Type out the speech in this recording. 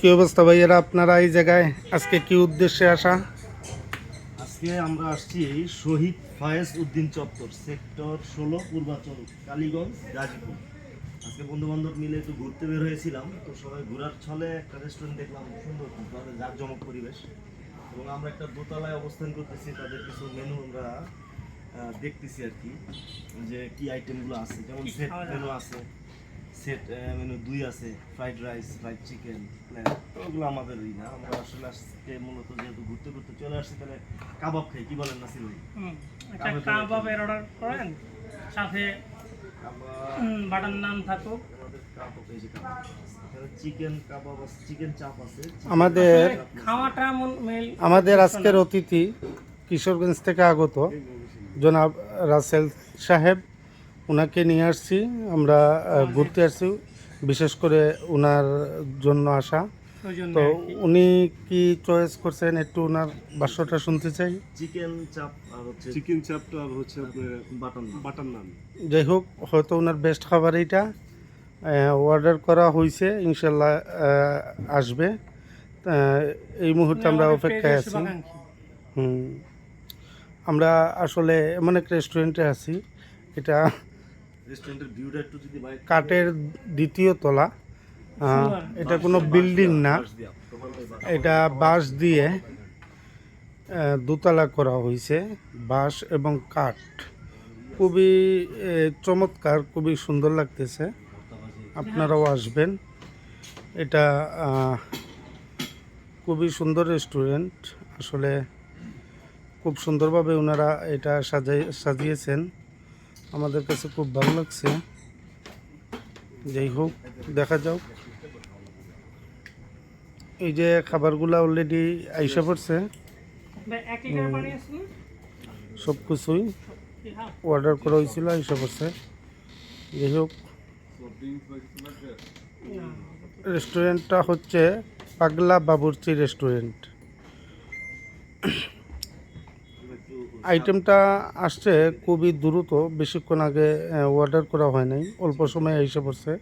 কি অবস্থা ভাইয়েরা আপনারা এই জায়গায়? আজকে কি উদ্দেশ্যে আসা? আজকে আমরা আসছি শহীদ ফায়েজ উদ্দিন চত্বর, সেক্টর ষোলো, পূর্বাচল, কালীগঞ্জ, গাজীপুর। আজকে বন্ধু বান্ধব মিলে একটু ঘুরতে বের হয়েছিলাম, তো সবাই ঘোরার ছলে একটা রেস্টুরেন্ট দেখলাম, সুন্দর জাঁকজমক পরিবেশ। এবং আমরা একটা দোতলায় অবস্থান করতেছি, তাদের কিছু মেনু আমরা দেখতেছি আর কি, যে কি আইটেমগুলো আছে, যেমন সেট মেনু আছে। সেট মেনু দুই আছে ফ্রাইড রাইস ফ্রাইড চিকেন ওগুলো আমাদের ই না। আমরা আসলে আজকে মূলত যেহেতু ঘুরতে ঘুরতে চলে আসছি তাহলে কাবাব খাই কি বলেন নাসির ভাই? হুম, একটা কাবাবের অর্ডার করেন সাথে কাবাব বাটার নান থাকুক। আমাদের কাবাব এই যে কাবাব। এখানে চিকেন কাবাব চিকেন চাপ আছে আমাদের খাওয়াটা মেল আমাদের আজকের অতিথি কিশোরগঞ্জ থেকে আগত জনাব রাসেল সাহেব। ওনাকে নিয়ে আসছি আমরা ঘুরতে আসছি বিশেষ করে ওনার জন্য আসা। তো উনি কি চয়েস করছেন একটু ওনার বাক্যটা শুনতে চাই। চিকেন চাপ আর হচ্ছে চিকেন চাপটা আর হচ্ছে আপনার বাটার নান। বাটার নান। যাই হোক হয়তো ওনার বেস্ট খাবার এইটা। অর্ডার করা হয়েছে ইনশাল্লাহ আসবে। এই মুহূর্তে আমরা অপেক্ষায় আছি। হুম। আমরা আসলে এমন এক রেস্টুরেন্টে আছি এটা কাঠের দ্বিতীয় তলা। এটা কোনো বিল্ডিং না। এটা বাঁশ দিয়ে দোতলা করা হয়েছে বাঁশ এবং কাঠ। খুবই চমৎকার, খুবই সুন্দর লাগতেছে। আপনারাও আসবেন। এটা খুবই সুন্দর রেস্টুরেন্ট আসলে খুব সুন্দরভাবে ওনারা এটা সাজাই, সাজিয়েছেন। আমাদের কাছে খুব ভালো লাগছে যাই হোক দেখা যাক এই যে খাবারগুলো অলরেডি আইসা পড়ছে? সব কিছুই। অর্ডার করা হয়েছিল আইসা পড়ছে যাই হোক রেস্টুরেন্টটা হচ্ছে পাগলা বাবুর্চি রেস্টুরেন্ট আইটেমটা আসছে খুবই দ্রুত বেশিক্ষণ আগে অর্ডার করা হয় নাই। অল্প সময়ে এসে পড়ছে।